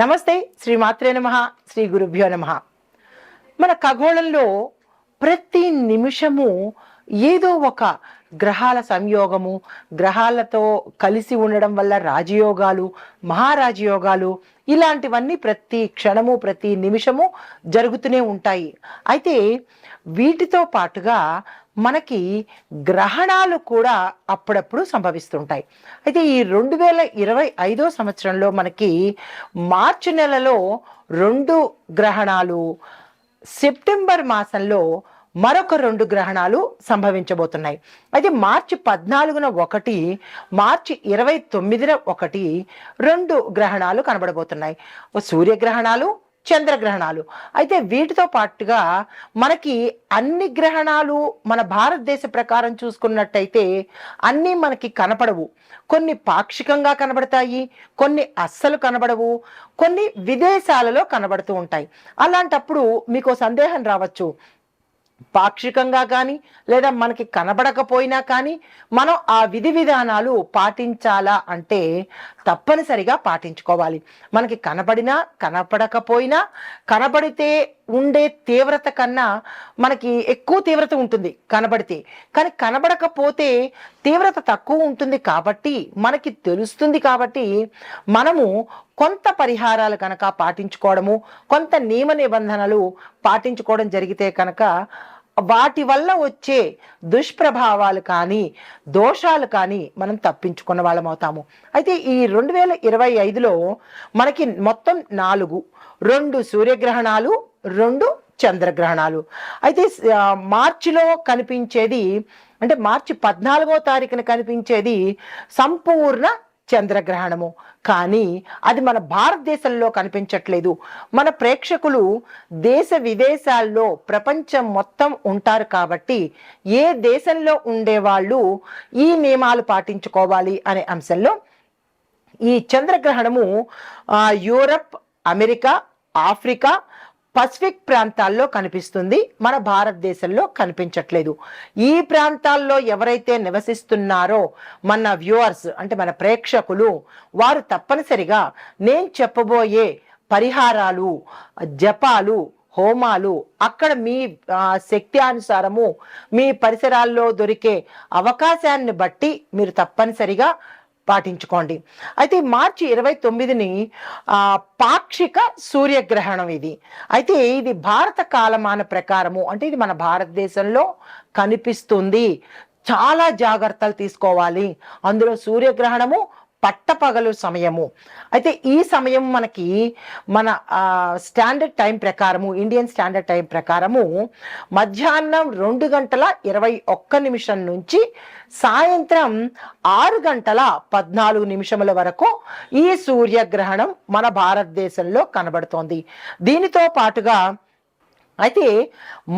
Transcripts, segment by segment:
నమస్తే శ్రీ మాత్రే నమ శ్రీ గురుభ్యో నమ. మన ఖగోళంలో ప్రతి నిమిషము ఏదో ఒక గ్రహాల సంయోగము గ్రహాలతో కలిసి ఉండడం వల్ల రాజయోగాలు మహారాజయోగాలు ఇలాంటివన్నీ ప్రతి క్షణము ప్రతి నిమిషము జరుగుతూనే ఉంటాయి. అయితే వీటితో పాటుగా మనకి గ్రహణాలు కూడా అప్పుడప్పుడు సంభవిస్తుంటాయి. అయితే ఈ రెండు వేల ఇరవై ఐదో సంవత్సరంలో మనకి మార్చి నెలలో రెండు గ్రహణాలు సెప్టెంబర్ మాసంలో మరొక రెండు గ్రహణాలు సంభవించబోతున్నాయి. అయితే మార్చి పద్నాలుగున ఒకటి మార్చి ఇరవై తొమ్మిదిన ఒకటి రెండు గ్రహణాలు కనబడబోతున్నాయి. ఓ సూర్యగ్రహణాలు చంద్రగ్రహణాలు. అయితే వీటితో పాటుగా మనకి అన్ని గ్రహణాలు మన భారతదేశ ప్రకారం చూసుకున్నట్టయితే అన్నీ మనకి కనపడవు. కొన్ని పాక్షికంగా కనబడతాయి కొన్ని అస్సలు కనబడవు కొన్ని విదేశాలలో కనబడుతూ ఉంటాయి. అలాంటప్పుడు మీకు సందేహం రావచ్చు. పాక్షికంగా కానీ లేదా మనకి కనబడకపోయినా కానీ మనం ఆ విధి విధానాలు పాటించాలా అంటే తప్పనిసరిగా పాటించుకోవాలి. మనకి కనబడినా కనపడకపోయినా కనబడితే ఉండే తీవ్రత కన్నా మనకి ఎక్కువ తీవ్రత ఉంటుంది కనబడితే. కానీ కనబడకపోతే తీవ్రత తక్కువ ఉంటుంది కాబట్టి మనకి తెలుస్తుంది కాబట్టి మనము కొంత పరిహారాలు కనుక పాటించుకోవడము కొంత నియమ నిబంధనలు పాటించుకోవడం జరిగితే కనుక వాటి వల్ల వచ్చే దుష్ప్రభావాలు కానీ దోషాలు కానీ మనం తప్పించుకున్న వాళ్ళం అవుతాము. అయితే ఈ రెండు వేల ఇరవై ఐదులో మనకి మొత్తం నాలుగు రెండు సూర్యగ్రహణాలు రెండు చంద్రగ్రహణాలు. అయితే మార్చిలో కనిపించేది అంటే మార్చి పద్నాలుగో తారీఖున కనిపించేది సంపూర్ణ చంద్రగ్రహణము. కానీ అది మన భారతదేశంలో కనిపించట్లేదు. మన ప్రేక్షకులు దేశ విదేశాల్లో ప్రపంచం మొత్తం ఉంటారు కాబట్టి ఏ దేశంలో ఉండేవాళ్ళు ఈ నియమాలు పాటించుకోవాలి అనే అంశంలో ఈ చంద్రగ్రహణము యూరప్ అమెరికా ఆఫ్రికా పసిఫిక్ ప్రాంతాల్లో కనిపిస్తుంది. మన భారతదేశంలో కనిపించట్లేదు. ఈ ప్రాంతాల్లో ఎవరైతే నివసిస్తున్నారో మన వ్యూవర్స్ అంటే మన ప్రేక్షకులు వారు తప్పనిసరిగా నేను చెప్పబోయే పరిహారాలు జపాలు హోమాలు అక్కడ మీ శక్తి అనుసారము మీ పరిసరాల్లో దొరికే అవకాశాన్ని బట్టి మీరు తప్పనిసరిగా పాటించుకోండి. అయితే మార్చి ఇరవై తొమ్మిదిని పాక్షిక సూర్యగ్రహణం ఇది. అయితే ఇది భారత కాలమాన ప్రకారము అంటే ఇది మన భారతదేశంలో కనిపిస్తుంది. చాలా జాగ్రత్తలు తీసుకోవాలి. అందులో సూర్యగ్రహణము పట్టపగలు సమయము. అయితే ఈ సమయం మనకి మన స్టాండర్డ్ టైం ప్రకారము ఇండియన్ స్టాండర్డ్ టైం ప్రకారము మధ్యాహ్నం రెండు గంటల ఇరవై ఒక్క నిమిషం నుంచి సాయంత్రం ఆరు గంటల పద్నాలుగు నిమిషముల వరకు ఈ సూర్యగ్రహణం మన భారతదేశంలో కనబడుతోంది. దీనితో పాటుగా అయితే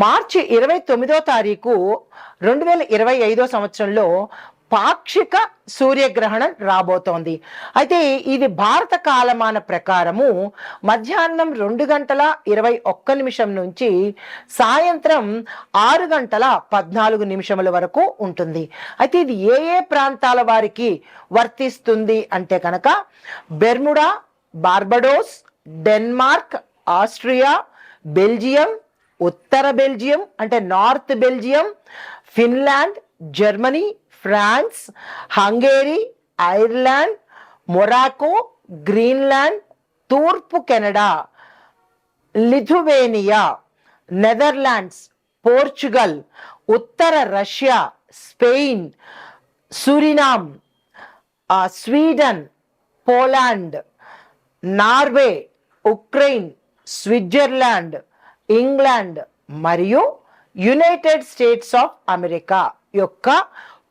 మార్చి ఇరవై తొమ్మిదో తారీఖు రెండు వేల ఇరవై ఐదో సంవత్సరంలో పాక్షిక సూర్యగ్రహణం రాబోతోంది. అయితే ఇది భారత కాలమాన ప్రకారము మధ్యాహ్నం రెండు గంటల ఇరవై ఒక్క నిమిషం నుంచి సాయంత్రం ఆరు గంటల పద్నాలుగు నిమిషముల వరకు ఉంటుంది. అయితే ఇది ఏ ఏ ప్రాంతాల వారికి వర్తిస్తుంది అంటే కనుక Bermuda Barbados Denmark Austria Belgium ఉత్తర బెల్జియం అంటే north Belgium Finland Germany France Hungary Ireland Morocco Greenland తూర్పు కెనడా లిథువేనియా నెదర్లాండ్స్ పోర్చుగల్ ఉత్తర Russia Spain Suriname Sweden Poland Norway Ukraine Switzerland England మరియు యునైటెడ్ స్టేట్స్ ఆఫ్ అమెరికా యొక్క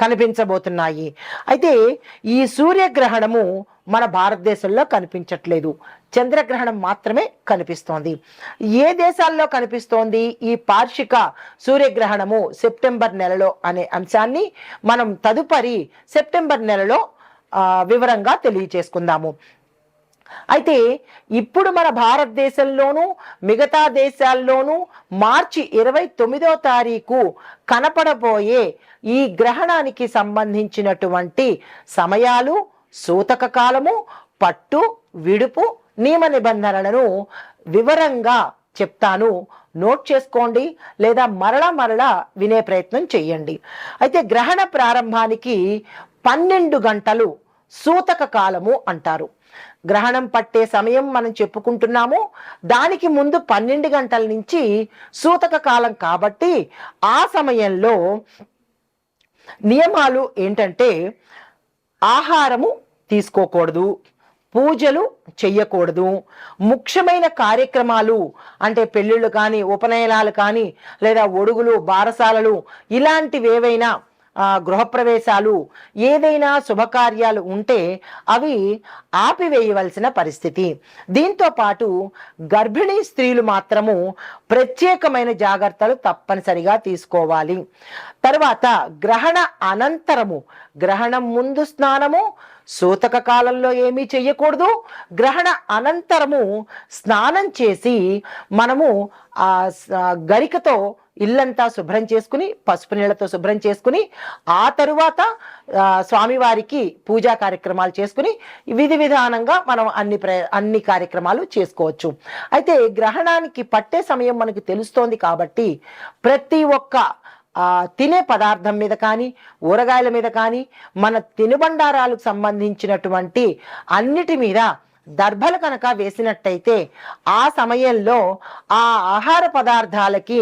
కనిపించబోతున్నాయి. అయితే ఈ సూర్యగ్రహణము మన భారతదేశంలో కనిపించట్లేదు. చంద్రగ్రహణం మాత్రమే కనిపిస్తోంది. ఏ దేశాల్లో కనిపిస్తోంది? ఈ పార్షిక సూర్యగ్రహణము సెప్టెంబర్ నెలలో అనే అంశాన్ని మనం తదుపరి సెప్టెంబర్ నెలలో వివరంగా తెలియచేసుకుందాము. అయితే ఇప్పుడు మన భారతదేశంలోనూ మిగతా దేశాల్లోనూ మార్చి ఇరవై తొమ్మిదో తారీఖు కనపడబోయే ఈ గ్రహణానికి సంబంధించినటువంటి సమయాలు సూతక కాలము పట్టు విడుపు నియమ నిబంధనలను వివరంగా చెప్తాను. నోట్ చేసుకోండి లేదా మరలా మరలా వినే ప్రయత్నం చేయండి అయితే గ్రహణ ప్రారంభానికి పన్నెండు గంటలు సూతక కాలము అంటారు. గ్రహణం పట్టే సమయం మనం చెప్పుకుంటున్నాము. దానికి ముందు పన్నెండు గంటల నుంచి సూతక కాలం కాబట్టి ఆ సమయంలో నియమాలు ఏంటంటే ఆహారము తీసుకోకూడదు పూజలు చెయ్యకూడదు ముఖ్యమైన కార్యక్రమాలు అంటే పెళ్ళిళ్ళు కానీ ఉపనయనాలు కానీ లేదా ఒడుగులు బారసాలలు ఇలాంటివి ఏవైనా గృహప్రవేశాలు ఏదైనా శుభకార్యాలు ఉంటే అవి ఆపివేయవలసిన పరిస్థితి. దీంతో పాటు గర్భిణీ స్త్రీలు మాత్రము ప్రత్యేకమైన జాగ్రత్తలు తప్పనిసరిగా తీసుకోవాలి. తర్వాత గ్రహణ అనంతరము గ్రహణం ముందు స్నానము సూతక కాలంలో ఏమీ చెయ్యకూడదు. గ్రహణ అనంతరము స్నానం చేసి మనము ఆ గరికతో ఇల్లంతా శుభ్రం చేసుకుని పసుపు నీళ్ళతో శుభ్రం చేసుకుని ఆ తరువాత స్వామివారికి పూజా కార్యక్రమాలు చేసుకుని విధి విధానంగా మనం అన్ని ప్ర అన్ని కార్యక్రమాలు చేసుకోవచ్చు. అయితే గ్రహణానికి పట్టే సమయం మనకు తెలుస్తోంది కాబట్టి ప్రతి ఒక్క తినే పదార్థం మీద కానీ ఊరగాయల మీద కానీ మన తినుబండారాలకు సంబంధించినటువంటి అన్నిటి మీద దర్భలు కనుక వేసినట్టయితే ఆ సమయంలో ఆ ఆహార పదార్థాలకి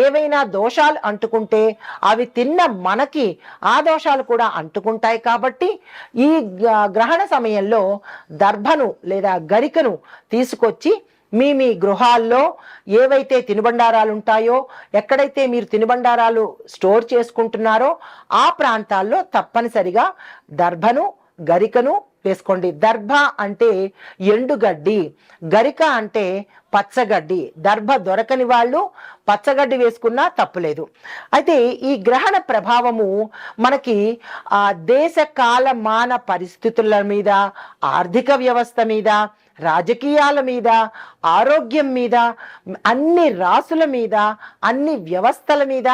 ఏవైనా దోషాలు అంటుకుంటే అవి తిన్న మనకి ఆ దోషాలు కూడా అంటుకుంటాయి కాబట్టి ఈ గ్రహణ సమయంలో దర్భను లేదా గరికను తీసుకొచ్చి మీ మీ గృహాల్లో ఏవైతే తినుబండారాలు ఉంటాయో ఎక్కడైతే మీరు తినుబండారాలు స్టోర్ చేసుకుంటున్నారో ఆ ప్రాంతాల్లో తప్పనిసరిగా దర్భను గరికను వేసుకోండి. దర్భ అంటే ఎండుగడ్డి గరిక అంటే పచ్చగడ్డి. దర్భ దొరకని వాళ్ళు పచ్చగడ్డి వేసుకున్నా తప్పులేదు. అయితే ఈ గ్రహణ ప్రభావము మనకి ఆ దేశ కాల మాన పరిస్థితుల మీద ఆర్థిక వ్యవస్థ మీద రాజకీయాల మీద ఆరోగ్యం మీద అన్ని రాసుల మీద అన్ని వ్యవస్థల మీద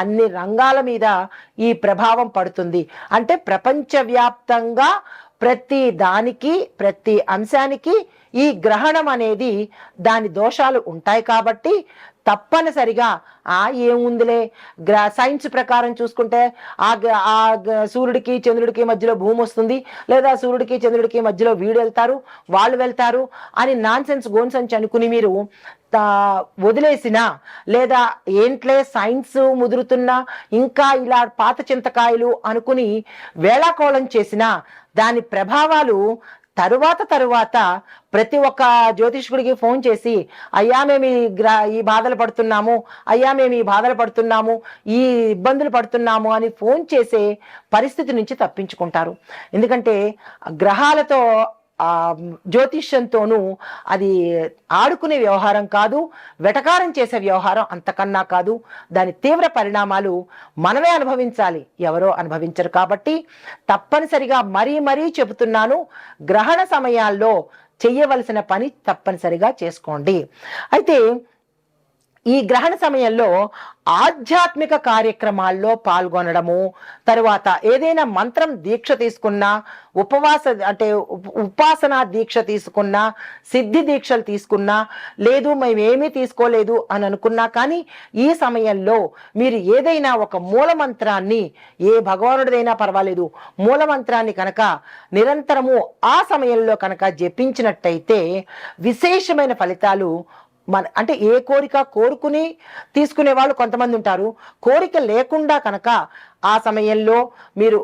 అన్ని రంగాల మీద ఈ ప్రభావం పడుతుంది. అంటే ప్రపంచవ్యాప్తంగా ప్రతి దానికి ప్రతి అంశానికి ఈ గ్రహణం అనేది దాని దోషాలు ఉంటాయి కాబట్టి తప్పనిసరిగా ఆ ఏముందిలే? గ్ర సైన్స్ ప్రకారం చూసుకుంటే ఆ గ- ఆ సూర్యుడికి చంద్రుడికి మధ్యలో భూమి వస్తుంది. లేదా సూర్యుడికి చంద్రుడికి మధ్యలో వీడు వెళ్తారు వాళ్ళు వెళ్తారు అని నాన్ సెన్స్ గోన్ అనుకుని మీరు వదిలేసిన వదిలేసినా లేదా ఏంట్లే సైన్స్ ముదురుతున్నా ఇంకా ఇలా పాత చింతకాయలు అనుకుని వేళాకోళం చేసినా దాని ప్రభావాలు తరువాత తరువాత ప్రతి ఒక్క జ్యోతిష్కుడికి ఫోన్ చేసి అయ్యా మేము ఈ గ్ర ఈ బాధలు పడుతున్నాము అయ్యా మేము ఈ బాధలు పడుతున్నాము ఈ ఇబ్బందులు పడుతున్నాము అని ఫోన్ చేసే పరిస్థితి నుంచి తప్పించుకుంటారు. ఎందుకంటే గ్రహాలతో ఆ జ్యోతిష్యంతోనూ అది ఆడుకునే వ్యవహారం కాదు వెటకారం చేసే వ్యవహారం అంతకన్నా కాదు. దాని తీవ్ర పరిణామాలు మనమే అనుభవించాలి. ఎవరో అనుభవించరు కాబట్టి తప్పనిసరిగా మరీ మరీ చెబుతున్నాను గ్రహణ సమయాల్లో చెయ్యవలసిన పని తప్పనిసరిగా చేసుకోండి. అయితే ఈ గ్రహణ సమయంలో ఆధ్యాత్మిక కార్యక్రమాల్లో పాల్గొనడము తరువాత ఏదైనా మంత్రం దీక్ష తీసుకున్నా ఉపవాస అంటే ఉపాసనా దీక్ష తీసుకున్నా సిద్ధి దీక్షలు తీసుకున్నా లేదు మేమేమీ తీసుకోలేదు అని అనుకున్నా కానీ ఈ సమయంలో మీరు ఏదైనా ఒక మూల మంత్రాన్ని ఏ భగవానుడిదైనా పర్వాలేదు మూల మంత్రాన్ని కనుక నిరంతరము ఆ సమయంలో కనుక జపించినట్టయితే విశేషమైన ఫలితాలు మన అంటే ఏ కోరిక కోరుకుని తీసుకునే వాళ్ళు కొంతమంది ఉంటారు. కోరిక లేకుండా కనుక ఆ సమయంలో మీరు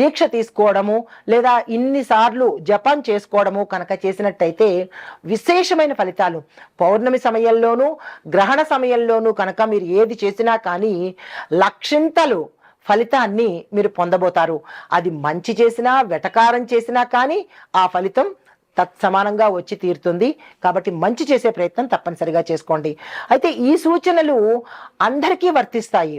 దీక్ష తీసుకోవడము లేదా ఇన్నిసార్లు జపం చేసుకోవడము కనుక చేసినట్టయితే విశేషమైన ఫలితాలు. పౌర్ణమి సమయంలోనూ గ్రహణ సమయంలోనూ కనుక మీరు ఏది చేసినా కానీ లక్షింతలు ఫలితాన్ని మీరు పొందబోతారు. అది మంచి చేసినా వెటకారం చేసినా కానీ ఆ ఫలితం తత్సమానంగా వచ్చి తీరుతుంది. కాబట్టి మంచి చేసే ప్రయత్నం తప్పనిసరిగా చేసుకోండి. అయితే ఈ సూచనలు అందరికీ వర్తిస్తాయి.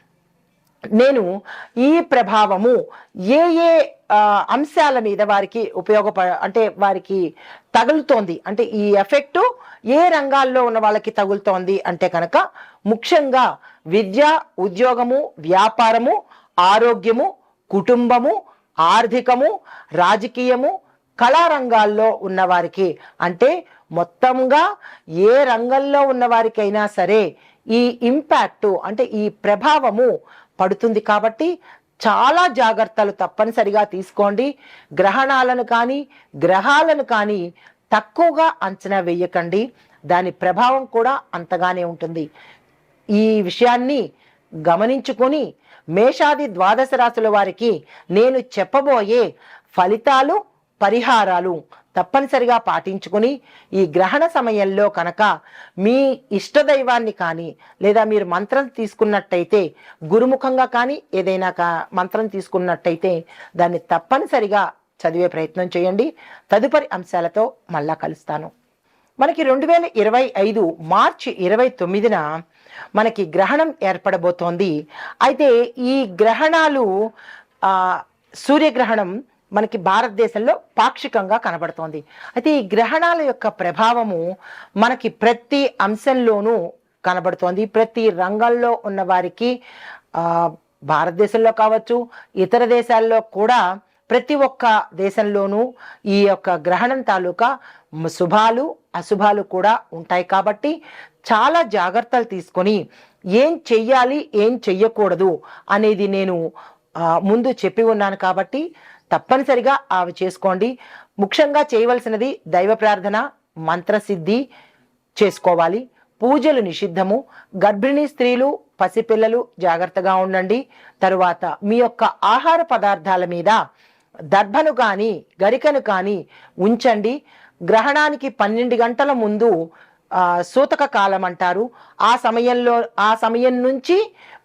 నేను ఈ ప్రభావము ఏ ఏ అంశాల మీద వారికి ఉపయోగప అంటే వారికి తగులుతోంది. అంటే ఈ ఎఫెక్టు ఏ రంగాల్లో ఉన్న వాళ్ళకి తగులుతోంది అంటే కనుక ముఖ్యంగా విద్య ఉద్యోగము వ్యాపారము ఆరోగ్యము కుటుంబము ఆర్థికము రాజకీయము కళారంగాల్లో ఉన్నవారికి అంటే మొత్తంగా ఏ రంగంలో ఉన్నవారికైనా సరే ఈ ఇంపాక్ట్ అంటే ఈ ప్రభావము పడుతుంది కాబట్టి చాలా జాగ్రత్తలు తప్పనిసరిగా తీసుకోండి. గ్రహణాలను కానీ గ్రహాలను కానీ తక్కువగా అంచనా వేయకండి. దాని ప్రభావం కూడా అంతగానే ఉంటుంది. ఈ విషయాన్ని గమనించుకొని మేషాది ద్వాదశ రాశుల వారికి నేను చెప్పబోయే ఫలితాలు పరిహారాలు తప్పనిసరిగా పాటించుకుని ఈ గ్రహణ సమయంలో కనుక మీ ఇష్టదైవాన్ని కానీ లేదా మీరు మంత్రం తీసుకున్నట్టయితే గురుముఖంగా కానీ ఏదైనా కా మంత్రం తీసుకున్నట్టయితే దాన్ని తప్పనిసరిగా చదివే ప్రయత్నం చేయండి. తదుపరి అంశాలతో మళ్ళా కలుస్తాను. మనకి రెండు వేల ఇరవై ఐదు మార్చి ఇరవై తొమ్మిదిన మనకి గ్రహణం ఏర్పడబోతోంది. అయితే ఈ గ్రహణాలు సూర్యగ్రహణం మనకి భారతదేశంలో పాక్షికంగా కనబడుతోంది. అయితే ఈ గ్రహణాల యొక్క ప్రభావము మనకి ప్రతి అంశంలోనూ కనబడుతోంది. ప్రతి రంగంలో ఉన్న వారికి భారతదేశంలో కావచ్చు ఇతర దేశాల్లో కూడా ప్రతి ఒక్క దేశంలోనూ ఈ యొక్క గ్రహణం తాలూకా శుభాలు అశుభాలు కూడా ఉంటాయి. కాబట్టి చాలా జాగ్రత్తలు తీసుకొని ఏం చెయ్యాలి ఏం చెయ్యకూడదు అనేది నేను ముందు చెప్పి ఉన్నాను. కాబట్టి తప్పనిసరిగా అవి చేసుకోండి. ముఖ్యంగా చేయవలసినది దైవ ప్రార్థన మంత్రసిద్ధి చేసుకోవాలి. పూజలు నిషిద్ధము. గర్భిణీ స్త్రీలు పసిపిల్లలు జాగ్రత్తగా ఉండండి. తరువాత మీ యొక్క ఆహార పదార్థాల మీద దర్భను కానీ గరికను కానీ ఉంచండి. గ్రహణానికి పన్నెండు గంటల ముందు సూతక కాలం అంటారు. ఆ సమయంలో ఆ సమయం నుంచి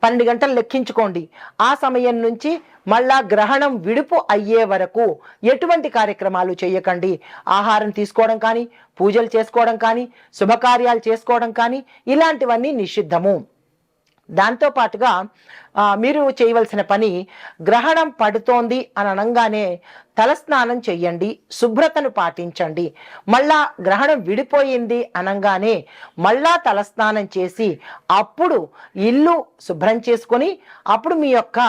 పన్నెండు గంటలు లెక్కించుకోండి. ఆ సమయం నుంచి మళ్ళా గ్రహణం విడుపు అయ్యే వరకు ఎటువంటి కార్యక్రమాలు చేయకండి. ఆహారం తీసుకోవడం కానీ పూజలు చేసుకోవడం కానీ శుభకార్యాలు చేసుకోవడం కానీ ఇలాంటివన్నీ నిషిద్ధము. దాంతో పాటుగా మీరు చేయవలసిన పని గ్రహణం పడుతోంది అని అనగానే తలస్నానం చెయ్యండి శుభ్రతను పాటించండి. మళ్ళా గ్రహణం విడిపోయింది అనగానే మళ్ళా తలస్నానం చేసి అప్పుడు ఇల్లు శుభ్రం చేసుకొని అప్పుడు మీ యొక్క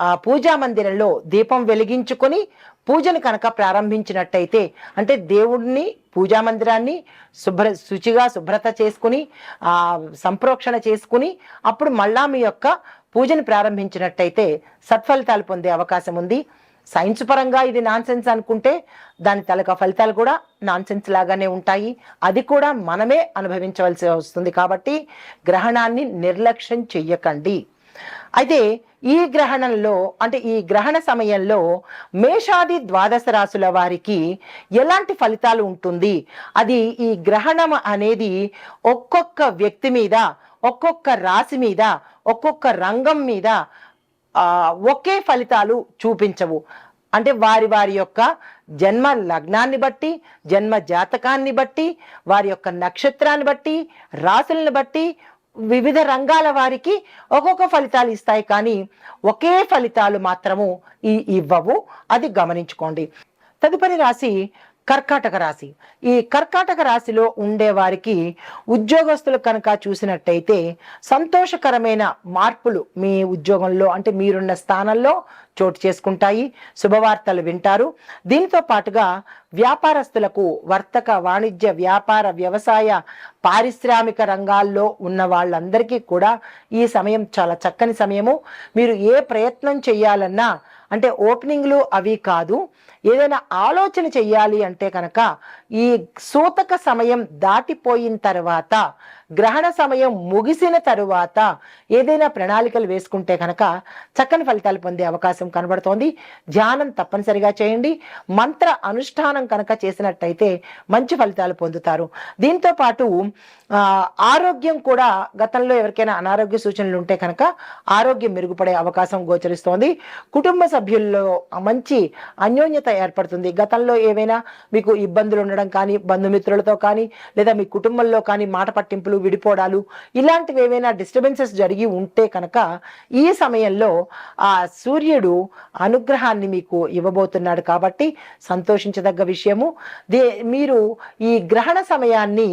ఆ, పూజా మందిరంలో దీపం వెలిగించుకొని పూజను కనుక ప్రారంభించినట్టయితే అంటే దేవుడిని పూజా మందిరాన్ని శుభ్ర శుచిగా శుభ్రత చేసుకుని ఆ సంప్రోక్షణ చేసుకుని అప్పుడు మళ్ళా మీ యొక్క పూజను ప్రారంభించినట్టయితే సత్ఫలితాలు పొందే అవకాశం ఉంది. సైన్స్ పరంగా ఇది నాన్సెన్స్ అనుకుంటే దాని తలక ఫలితాలు కూడా నాన్సెన్స్ లాగానే ఉంటాయి. అది కూడా మనమే అనుభవించవలసి వస్తుంది కాబట్టి గ్రహణాన్ని నిర్లక్ష్యం చెయ్యకండి. అయితే ఈ గ్రహణంలో అంటే ఈ గ్రహణ సమయంలో మేషాది ద్వాదశ రాశుల వారికి ఎలాంటి ఫలితాలు ఉంటుంది? అది ఈ గ్రహణం అనేది ఒక్కొక్క వ్యక్తి మీద ఒక్కొక్క రాశి మీద ఒక్కొక్క రంగం మీద ఒకే ఫలితాలు చూపించవు. అంటే వారి వారి యొక్క జన్మ లగ్నాన్ని బట్టి జన్మ జాతకాన్ని బట్టి వారి యొక్క నక్షత్రాన్ని బట్టి రాశులను బట్టి వివిధ రంగాల వారికి ఒక్కొక్క ఫలితాలు ఇస్తాయి కానీ ఒకే ఫలితాలు మాత్రము ఈ ఇవ్వవు. అది గమనించుకోండి. తదుపరి రాశి కర్కాటక రాశి. ఈ కర్కాటక రాశిలో ఉండే వారికి ఉద్యోగస్తులు కనుక చూసినట్టయితే సంతోషకరమైన మార్పులు మీ ఉద్యోగంలో అంటే మీరున్న స్థానంలో చోటు చేసుకుంటాయి. శుభవార్తలు వింటారు. దీనితో పాటుగా వ్యాపారస్తులకు వర్తక వాణిజ్య వ్యాపార వ్యవసాయ పారిశ్రామిక రంగాల్లో ఉన్న వాళ్ళందరికీ కూడా ఈ సమయం చాలా చక్కని సమయము. మీరు ఏ ప్రయత్నం చేయాలన్నా అంటే ఓపెనింగ్లు అవి కాదు ఏదైనా ఆలోచన చెయ్యాలి అంటే కనుక ఈ సూతక సమయం దాటిపోయిన తర్వాత గ్రహణ సమయం ముగిసిన తరువాత ఏదైనా ప్రణాళికలు వేసుకుంటే కనుక చక్కని ఫలితాలు పొందే అవకాశం కనబడుతోంది. ధ్యానం తప్పనిసరిగా చేయండి. మంత్ర అనుష్ఠానం కనుక చేసినట్టయితే మంచి ఫలితాలు పొందుతారు. దీంతో పాటు ఆరోగ్యం కూడా గతంలో ఎవరికైనా అనారోగ్య సూచనలు ఉంటే కనుక ఆరోగ్యం మెరుగుపడే అవకాశం గోచరిస్తోంది. కుటుంబ సభ్యుల్లో మంచి అన్యోన్యత ఏర్పడుతుంది. గతంలో ఏవైనా మీకు ఇబ్బందులు ఉండడం కానీ బంధుమిత్రులతో కానీ లేదా మీ కుటుంబంలో కానీ మాట పట్టింపులు విడిపోవడాలు ఇలాంటివి ఏవైనా డిస్టర్బెన్సెస్ జరిగి ఉంటే కనుక ఈ సమయంలో ఆ సూర్యుడు అనుగ్రహాన్ని మీకు ఇవ్వబోతున్నాడు కాబట్టి సంతోషించదగ్గ విషయము. దే మీరు ఈ గ్రహణ సమయాన్ని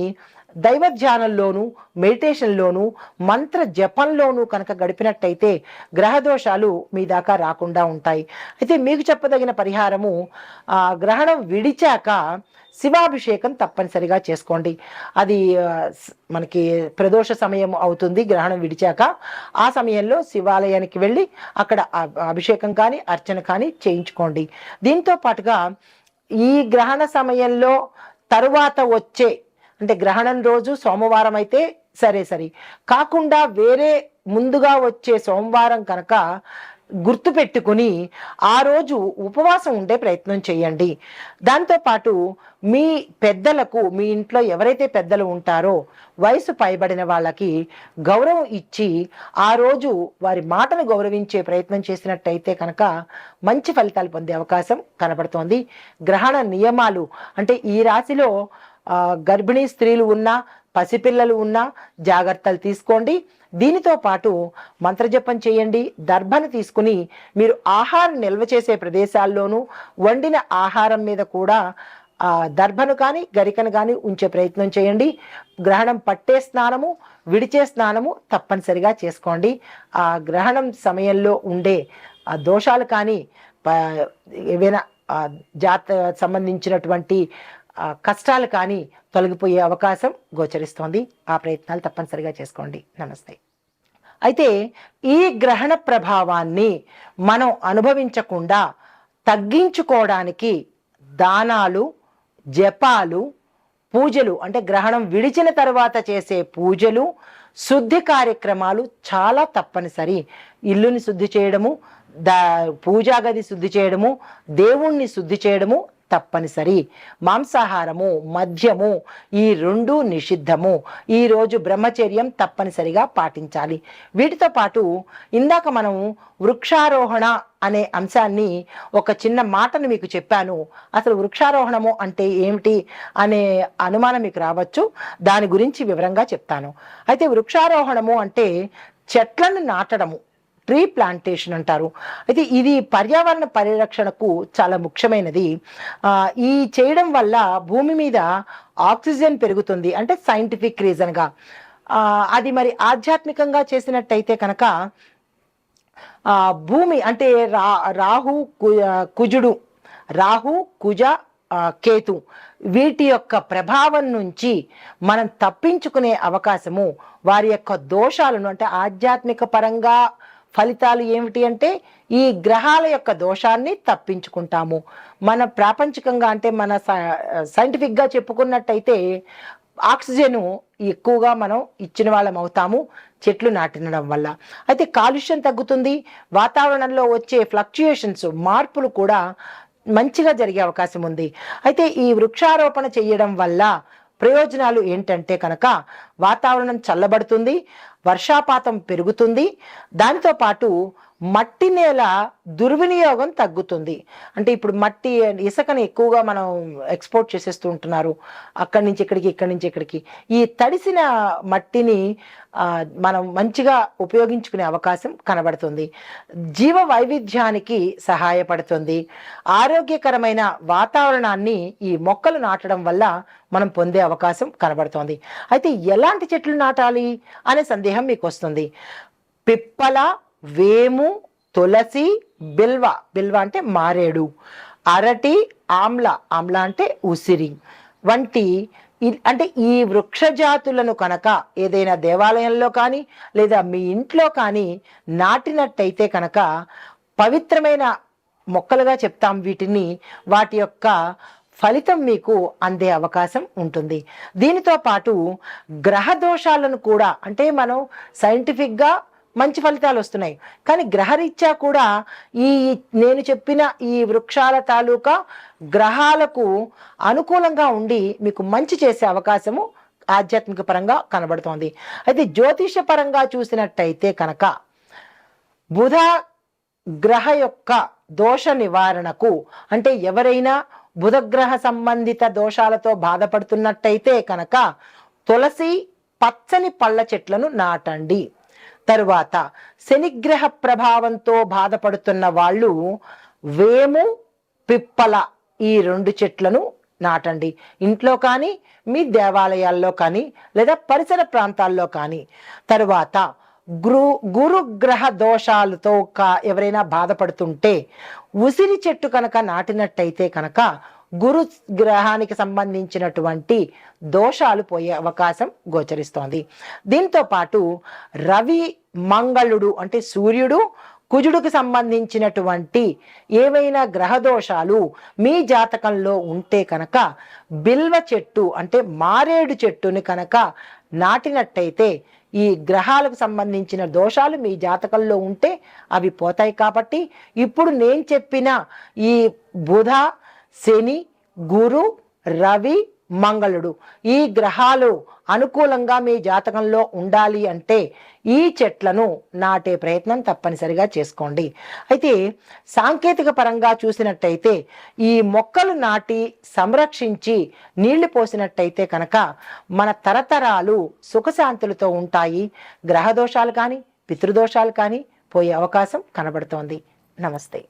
దైవ ధ్యానంలోను మెడిటేషన్లోను మంత్ర జపంలోను కనుక గడిపినట్టయితే గ్రహదోషాలు మీ దాకా రాకుండా ఉంటాయి. అయితే మీకు చెప్పదగిన పరిహారము ఆ గ్రహణం విడిచాక శివాభిషేకం తప్పనిసరిగా చేసుకోండి. అది మనకి ప్రదోష సమయం అవుతుంది గ్రహణం విడిచాక. ఆ సమయంలో శివాలయానికి వెళ్ళి అక్కడ అభిషేకం కానీ అర్చన కానీ చేయించుకోండి. దీంతో పాటుగా ఈ గ్రహణ సమయంలో తరువాత వచ్చే అంటే గ్రహణం రోజు సోమవారం అయితే సరే సరే. కాకుండా వేరే ముందుగా వచ్చే సోమవారం కనుక గుర్తుపెట్టుకుని ఆ రోజు ఉపవాసం ఉండే ప్రయత్నం చేయండి. దాంతోపాటు మీ పెద్దలకు మీ ఇంట్లో ఎవరైతే పెద్దలు ఉంటారో వయసు పైబడిన వాళ్ళకి గౌరవం ఇచ్చి ఆ రోజు వారి మాటను గౌరవించే ప్రయత్నం చేసినట్టయితే కనుక మంచి ఫలితాలు పొందే అవకాశం కనబడుతోంది. గ్రహణ నియమాలు అంటే ఈ రాశిలో గర్భిణీ స్త్రీలు ఉన్నా పసిపిల్లలు ఉన్నా జాగ్రత్తలు తీసుకోండి. దీనితో పాటు మంత్రజపం చేయండి దర్భను తీసుకుని మీరు ఆహారం నిల్వ చేసే ప్రదేశాల్లోనూ వండిన ఆహారం మీద కూడా ఆ దర్భను కానీ గరికను కానీ ఉంచే ప్రయత్నం చేయండి. గ్రహణం పట్టే స్నానము విడిచే స్నానము తప్పనిసరిగా చేసుకోండి. ఆ గ్రహణం సమయంలో ఉండే ఆ దోషాలు కానీ ఏవైనా జాత సంబంధించినటువంటి కష్టాలు కానీ తొలగిపోయే అవకాశం గోచరిస్తోంది. ఆ ప్రయత్నాలు తప్పనిసరిగా చేసుకోండి. నమస్తే. అయితే ఈ గ్రహణ ప్రభావాన్ని మనం అనుభవించకుండా తగ్గించుకోవడానికి దానాలు జపాలు పూజలు అంటే గ్రహణం విడిచిన తర్వాత చేసే పూజలు శుద్ధి కార్యక్రమాలు చాలా తప్పనిసరి. ఇల్లుని శుద్ధి చేయడము దా పూజా గది శుద్ధి చేయడము దేవుణ్ణి శుద్ధి చేయడము తప్పనిసరి. మాంసాహారము మద్యము ఈ రెండు నిషిద్ధము. ఈ రోజు బ్రహ్మచర్యం తప్పనిసరిగా పాటించాలి. వీటితో పాటు ఇందాక మనం వృక్షారోహణ అనే అంశాన్ని ఒక చిన్న మాటను మీకు చెప్పాను. అసలు వృక్షారోహణము అంటే ఏమిటి అనే అనుమానం మీకు రావచ్చు. దాని గురించి వివరంగా చెప్తాను. అయితే వృక్షారోహణము అంటే చెట్లను నాటడము. ట్రీ ప్లాంటేషన్ అంటారు. అయితే ఇది పర్యావరణ పరిరక్షణకు చాలా ముఖ్యమైనది. ఈ చేయడం వల్ల భూమి మీద ఆక్సిజన్ పెరుగుతుంది అంటే సైంటిఫిక్ రీజన్గా అది మరి ఆధ్యాత్మికంగా చేసినట్టయితే కనుక భూమి అంటే రా రాహు కు- కుజుడు రాహు కుజ కేతు వీటి యొక్క ప్రభావం నుంచి మనం తప్పించుకునే అవకాశము వారి యొక్క దోషాలను అంటే ఆధ్యాత్మిక పరంగా ఫలితాలు ఏమిటి అంటే ఈ గ్రహాల యొక్క దోషాన్ని తప్పించుకుంటాము. మన ప్రాపంచికంగా అంటే మన సైంటిఫిక్గా చెప్పుకున్నట్టయితే ఆక్సిజన్ ఎక్కువగా మనం ఇచ్చిన వాళ్ళం అవుతాము చెట్లు నాటినడం వల్ల. అయితే కాలుష్యం తగ్గుతుంది వాతావరణంలో వచ్చే ఫ్లక్చుయేషన్స్ మార్పులు కూడా మంచిగా జరిగే అవకాశం ఉంది. అయితే ఈ వృక్షారోపణ చేయడం వల్ల ప్రయోజనాలు ఏంటంటే కనుక వాతావరణం చల్లబడుతుంది వర్షాపాతం పెరుగుతుంది. దానితో పాటు మట్టి నేల దుర్వినియోగం తగ్గుతుంది. అంటే ఇప్పుడు మట్టి ఇసుకని ఎక్కువగా మనం ఎక్స్పోర్ట్ చేసేస్తూ ఉంటున్నారు. అక్కడి నుంచి ఇక్కడికి ఇక్కడి నుంచి ఇక్కడికి. ఈ తడిసిన మట్టిని మనం మంచిగా ఉపయోగించుకునే అవకాశం కనబడుతుంది. జీవ వైవిధ్యానికి సహాయపడుతుంది. ఆరోగ్యకరమైన వాతావరణాన్ని ఈ మొక్కలు నాటడం వల్ల మనం పొందే అవకాశం కనబడుతోంది. అయితే ఎలాంటి చెట్లు నాటాలి అనే సందేహం మీకు వస్తుంది పిప్పల వేము తులసి బిల్వ. బిల్వ అంటే మారేడు. అరటి ఆమ్ల. ఆమ్ల అంటే ఉసిరి. వంటి అంటే ఈ వృక్షజాతులను కనుక ఏదైనా దేవాలయంలో కానీ లేదా మీ ఇంట్లో కానీ నాటినట్టయితే కనుక పవిత్రమైన మొక్కలుగా చెప్తాం వీటిని. వాటి యొక్క ఫలితం మీకు అందే అవకాశం ఉంటుంది. దీనితో పాటు గ్రహ దోషాలను కూడా అంటే మనం సైంటిఫిక్గా మంచి ఫలితాలు వస్తున్నాయి. కానీ గ్రహరీత్యా కూడా ఈ నేను చెప్పిన ఈ వృక్షాల తాలూకా గ్రహాలకు అనుకూలంగా ఉండి మీకు మంచి చేసే అవకాశము ఆధ్యాత్మిక పరంగా కనబడుతోంది. అయితే జ్యోతిష పరంగా చూసినట్టయితే కనుక బుధ గ్రహ యొక్క దోష నివారణకు అంటే ఎవరైనా బుధగ్రహ సంబంధిత దోషాలతో బాధపడుతున్నట్టయితే కనుక తులసి పచ్చని పళ్ళ చెట్లను నాటండి. తరువాత శనిగ్రహ ప్రభావంతో బాధపడుతున్న వాళ్ళు వేము పిప్పల ఈ రెండు చెట్లను నాటండి. ఇంట్లో కానీ మీ దేవాలయాల్లో కానీ లేదా పరిసర ప్రాంతాల్లో కానీ. తరువాత గురు గురుగ్రహ దోషాలతో కా ఎవరైనా బాధపడుతుంటే ఉసిరి చెట్టు కనుక నాటినట్టయితే కనుక గురు గ్రహానికి సంబంధించినటువంటి దోషాలు పోయే అవకాశం గోచరిస్తోంది. దీంతో పాటు రవి మంగళుడు అంటే సూర్యుడు కుజుడికి సంబంధించినటువంటి ఏవైనా గ్రహ దోషాలు మీ జాతకంలో ఉంటే కనుక బిల్వ చెట్టు అంటే మారేడు చెట్టుని కనుక నాటినట్టయితే ఈ గ్రహాలకు సంబంధించిన దోషాలు మీ జాతకంలో ఉంటే అవి పోతాయి కాబట్టి ఇప్పుడు నేను చెప్పిన ఈ బుధ శని గురు రవి మంగళుడు. ఈ గ్రహాలు అనుకూలంగా మీ జాతకంలో ఉండాలి అంటే ఈ చెట్లను నాటే ప్రయత్నం తప్పనిసరిగా చేసుకోండి. అయితే సాంకేతిక పరంగా చూసినట్టయితే ఈ మొక్కలు నాటి సంరక్షించి నీళ్ళు పోసినట్టయితే కనుక మన తరతరాలు సుఖశాంతులతో ఉంటాయి. గ్రహదోషాలు కానీ పితృదోషాలు కానీ పోయే అవకాశం కనబడుతోంది. నమస్తే.